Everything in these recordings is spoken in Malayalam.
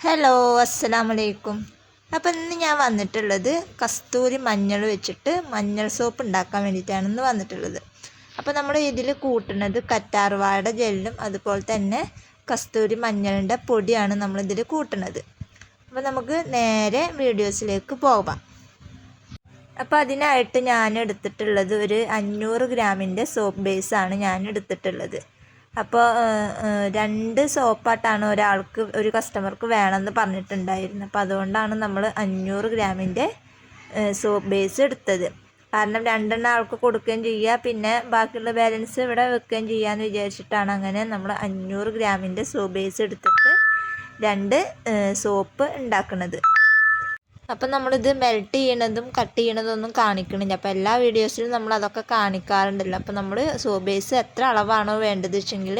ഹലോ അസ്സലാം വലൈക്കും അപ്പം ഇന്ന് ഞാൻ വന്നിട്ടുള്ളത് കസ്തൂരി മഞ്ഞൾ വെച്ചിട്ട് മഞ്ഞൾ സോപ്പ് ഉണ്ടാക്കാൻ വേണ്ടിയിട്ടാണ് ഇന്ന് വന്നിട്ടുള്ളത്. അപ്പോൾ നമ്മൾ ഇതിൽ കൂട്ടുന്നത് കറ്റാർവാഴ ജെല്ലും അതുപോലെ തന്നെ കസ്തൂരി മഞ്ഞളിന്റെ പൊടിയാണ് നമ്മളിതിൽ കൂട്ടുന്നത്. അപ്പോൾ നമുക്ക് നേരെ വീഡിയോസിലേക്ക് പോകാം. അപ്പോൾ അതിനായിട്ട് ഞാൻ എടുത്തിട്ടുള്ളത് ഒരു അഞ്ഞൂറ് ഗ്രാമിന്റെ സോപ്പ് ബേസാണ് ഞാൻ എടുത്തിട്ടുള്ളത്. അപ്പോൾ രണ്ട് സോപ്പായിട്ടാണ് ഒരാൾക്ക് ഒരു കസ്റ്റമർക്ക് വേണമെന്ന് പറഞ്ഞിട്ടുണ്ടായിരുന്നത് അപ്പോൾ അതുകൊണ്ടാണ് നമ്മൾ അഞ്ഞൂറ് ഗ്രാമിന്റെ സോപ്പ് ബേസ് എടുത്തത്. കാരണം രണ്ടെണ്ണം ആൾക്ക് കൊടുക്കുകയും ചെയ്യുക പിന്നെ ബാക്കിയുള്ള ബാലൻസ് ഇവിടെ വെക്കുകയും ചെയ്യാമെന്ന് വിചാരിച്ചിട്ടാണ് അങ്ങനെ നമ്മൾ അഞ്ഞൂറ് ഗ്രാമിന്റെ സോപ്പ് ബേസ് എടുത്തിട്ട് രണ്ട് സോപ്പ് ഉണ്ടാക്കുന്നത് അപ്പം നമ്മളിത് മെൽറ്റ് ചെയ്യണതും കട്ട് ചെയ്യണതും ഒന്നും കാണിക്കണില്ല. അപ്പോൾ എല്ലാ വീഡിയോസിലും നമ്മൾ അതൊക്കെ കാണിക്കാറുണ്ടല്ലോ. അപ്പോൾ നമ്മൾ സോബേസ് എത്ര അളവാണോ വേണ്ടത് വെച്ചെങ്കിൽ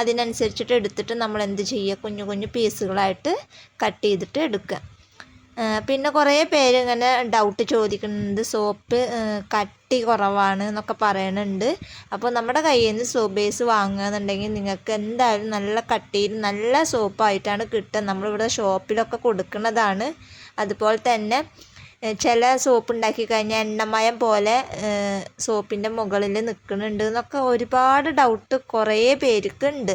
അതിനനുസരിച്ചിട്ട് എടുത്തിട്ട് നമ്മൾ എന്ത് ചെയ്യുക? കുഞ്ഞു കുഞ്ഞു പീസുകളായിട്ട് കട്ട് ചെയ്തിട്ട് എടുക്കുക. പിന്നെ കുറേ പേര് ഇങ്ങനെ ഡൗട്ട് ചോദിക്കുന്നുണ്ട്. സോപ്പ് കട്ടി കുറവാണ് എന്നൊക്കെ പറയണുണ്ട്. അപ്പോൾ നമ്മുടെ കയ്യിൽ നിന്ന് സോപ്പ് ബേസ് വാങ്ങുകയെന്നുണ്ടെങ്കിൽ നിങ്ങൾക്ക് എന്തായാലും നല്ല കട്ടിയിൽ നല്ല സോപ്പായിട്ടാണ് കിട്ടുക. നമ്മളിവിടെ ഷോപ്പിലൊക്കെ കൊടുക്കുന്നതാണ്. അതുപോലെ തന്നെ ചില സോപ്പ് ഉണ്ടാക്കി കഴിഞ്ഞാൽ എണ്ണമയം പോലെ സോപ്പിന്റെ മുകളിൽ നിൽക്കുന്നുണ്ട് എന്നൊക്കെ ഒരുപാട് ഡൗട്ട് കുറേ പേർക്ക് ഉണ്ട്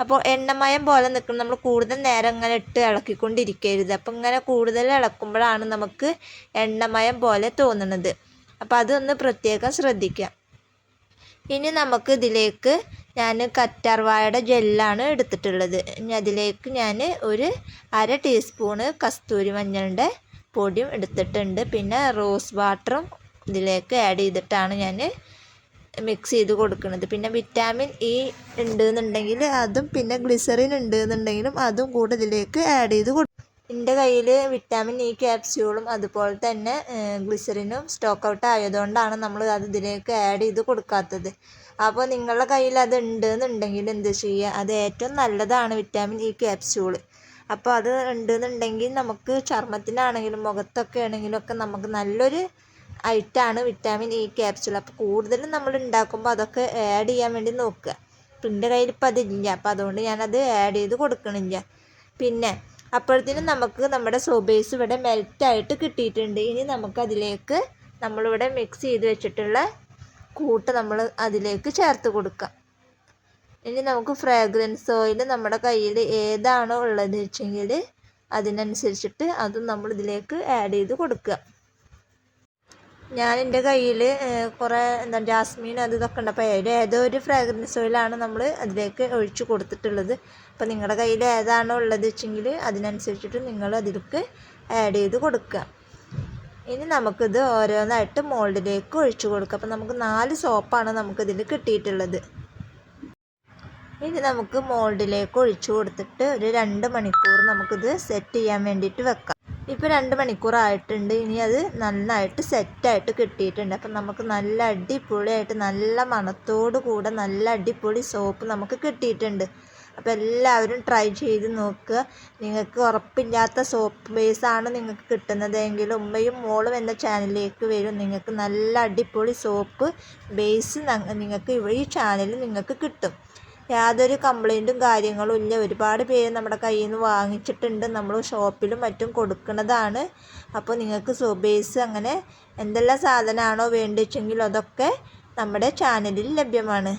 അപ്പോൾ എണ്ണമയം പോലെ നിൽക്കുന്ന നമ്മൾ കൂടുതൽ നേരം ഇങ്ങനെ ഇട്ട് ഇളക്കിക്കൊണ്ടിരിക്കരുത് അപ്പോൾ ഇങ്ങനെ കൂടുതൽ ഇളക്കുമ്പോഴാണ് നമുക്ക് എണ്ണമയം പോലെ തോന്നുന്നത് അപ്പോൾ അതൊന്ന് പ്രത്യേകം ശ്രദ്ധിക്കാം. ഇനി നമുക്ക് ഇതിലേക്ക് ഞാൻ കറ്റാർവാഴയുടെ ജെല്ലാണ് എടുത്തിട്ടുള്ളത്. ഇനി അതിലേക്ക് ഞാൻ ഒരു അര ടീസ്പൂണ് കസ്തൂരി മഞ്ഞളിന്റെ പൊടിയും എടുത്തിട്ടുണ്ട്. പിന്നെ റോസ് വാട്ടറും ഇതിലേക്ക് ആഡ് ചെയ്തിട്ടാണ് ഞാൻ മിക്സ് ചെയ്ത് കൊടുക്കുന്നത്. പിന്നെ വിറ്റാമിൻ ഇ ഉണ്ട് എന്നുണ്ടെങ്കിൽ അതും പിന്നെ ഗ്ലിസറിൻ ഉണ്ട് എന്നുണ്ടെങ്കിലും അതും കൂടെ ഇതിലേക്ക് ആഡ് ചെയ്ത് കൊടുക്കും എന്റെ കയ്യിൽ വിറ്റാമിൻ ഇ ക്യാപ്സ്യൂളും അതുപോലെ തന്നെ ഗ്ലിസറിനും സ്റ്റോക്ക് ഔട്ട് ആയതുകൊണ്ടാണ് നമ്മൾ അത് ഇതിലേക്ക് ആഡ് ചെയ്ത് കൊടുക്കാത്തത്. അപ്പോൾ നിങ്ങളുടെ കയ്യിൽ അത് ഉണ്ടെന്നുണ്ടെങ്കിൽ എന്ത് ചെയ്യുക അത് ഏറ്റവും നല്ലതാണ് വിറ്റാമിൻ ഇ ക്യാപ്സ്യൂൾ അപ്പോൾ അത് ഉണ്ടെന്നുണ്ടെങ്കിൽ നമുക്ക് ചർമ്മത്തിനാണെങ്കിലും മുഖത്തൊക്കെ ആണെങ്കിലും ഒക്കെ നമുക്ക് നല്ലൊരു ഐറ്റാണ് വിറ്റാമിൻ ഇ ക്യാപ്സ്യൂൾ അപ്പോൾ കൂടുതലും നമ്മൾ ഉണ്ടാക്കുമ്പോൾ അതൊക്കെ ആഡ് ചെയ്യാൻ വേണ്ടി നോക്കുക. പിന്നെ കയ്യിൽ ഇപ്പം അതില്ല. അപ്പോൾ അതുകൊണ്ട് ഞാനത് ആഡ് ചെയ്ത് കൊടുക്കണില്ല. പിന്നെ അപ്പോഴത്തേനും നമുക്ക് നമ്മുടെ സോബേസ് ഇവിടെ മെൽറ്റായിട്ട് കിട്ടിയിട്ടുണ്ട്. ഇനി നമുക്കതിലേക്ക് നമ്മളിവിടെ മിക്സ് ചെയ്ത് വെച്ചിട്ടുള്ള കൂട്ട് നമ്മൾ അതിലേക്ക് ചേർത്ത് കൊടുക്കാം ഇനി നമുക്ക് ഫ്രാഗ്രൻസ് ഓയിൽ നമ്മുടെ കയ്യിൽ ഏതാണോ ഉള്ളത് വെച്ചെങ്കിൽ അതിനനുസരിച്ചിട്ട് അതും നമ്മൾ ഇതിലേക്ക് ആഡ് ചെയ്ത് കൊടുക്കുക. ഞാൻ എന്റെ കയ്യിൽ കുറേ എന്താ ജാസ്മിൻ അത് ഇതൊക്കെ ഉണ്ട്. അപ്പോൾ അതിൽ ഏതോ ഒരു ഫ്രാഗ്രൻസ് ഓയിലാണ് നമ്മൾ അതിലേക്ക് ഒഴിച്ച് കൊടുത്തിട്ടുള്ളത്. അപ്പോൾ നിങ്ങളുടെ കയ്യിൽ ഏതാണോ ഉള്ളത് വെച്ചെങ്കിൽ അതിനനുസരിച്ചിട്ട് നിങ്ങൾ അതിലേക്ക് ആഡ് ചെയ്ത് കൊടുക്കുക. ഇനി നമുക്കിത് ഓരോന്നായിട്ട് മോൾഡിലേക്ക് ഒഴിച്ചു കൊടുക്കുക. അപ്പോൾ നമുക്ക് നാല് സോപ്പാണ് നമുക്കിതിൽ കിട്ടിയിട്ടുള്ളത്. ഇനി നമുക്ക് മോൾഡിലേക്ക് ഒഴിച്ചു കൊടുത്തിട്ട് ഒരു രണ്ട് മണിക്കൂർ നമുക്കിത് സെറ്റ് ചെയ്യാൻ വേണ്ടിയിട്ട് വെക്കാം. ഇപ്പോൾ രണ്ട് മണിക്കൂറായിട്ടുണ്ട് ഇനി അത് നന്നായിട്ട് സെറ്റായിട്ട് കിട്ടിയിട്ടുണ്ട്. അപ്പം നമുക്ക് നല്ല അടിപൊളിയായിട്ട് നല്ല മണത്തോടു കൂടെ നല്ല അടിപൊളി സോപ്പ് നമുക്ക് കിട്ടിയിട്ടുണ്ട്. അപ്പോൾ എല്ലാവരും ട്രൈ ചെയ്ത് നോക്കുക. നിങ്ങൾക്ക് ഉറപ്പില്ലാത്ത സോപ്പ് ബേസാണ് നിങ്ങൾക്ക് കിട്ടുന്നതെങ്കിൽ ഉമ്മയും മോളും എന്ന ചാനലിലേക്ക് വരും. നിങ്ങൾക്ക് നല്ല അടിപൊളി സോപ്പ് ബേസ് നിങ്ങൾക്ക് ഈ ചാനലിൽ നിങ്ങൾക്ക് കിട്ടും. യാതൊരു കംപ്ലൈന്റും കാര്യങ്ങളും ഇല്ല. ഒരുപാട് പേര് നമ്മുടെ കയ്യിൽ നിന്ന് വാങ്ങിച്ചിട്ടുണ്ട്. നമ്മൾ ഷോപ്പിലും മറ്റും കൊടുക്കുന്നതാണ്. അപ്പോൾ നിങ്ങൾക്ക് സുബേസ് അങ്ങനെ എന്തെല്ലാം സാധനമാണോ വേണ്ടിച്ചെങ്കിൽ അതൊക്കെ നമ്മുടെ ചാനലിൽ ലഭ്യമാണ്.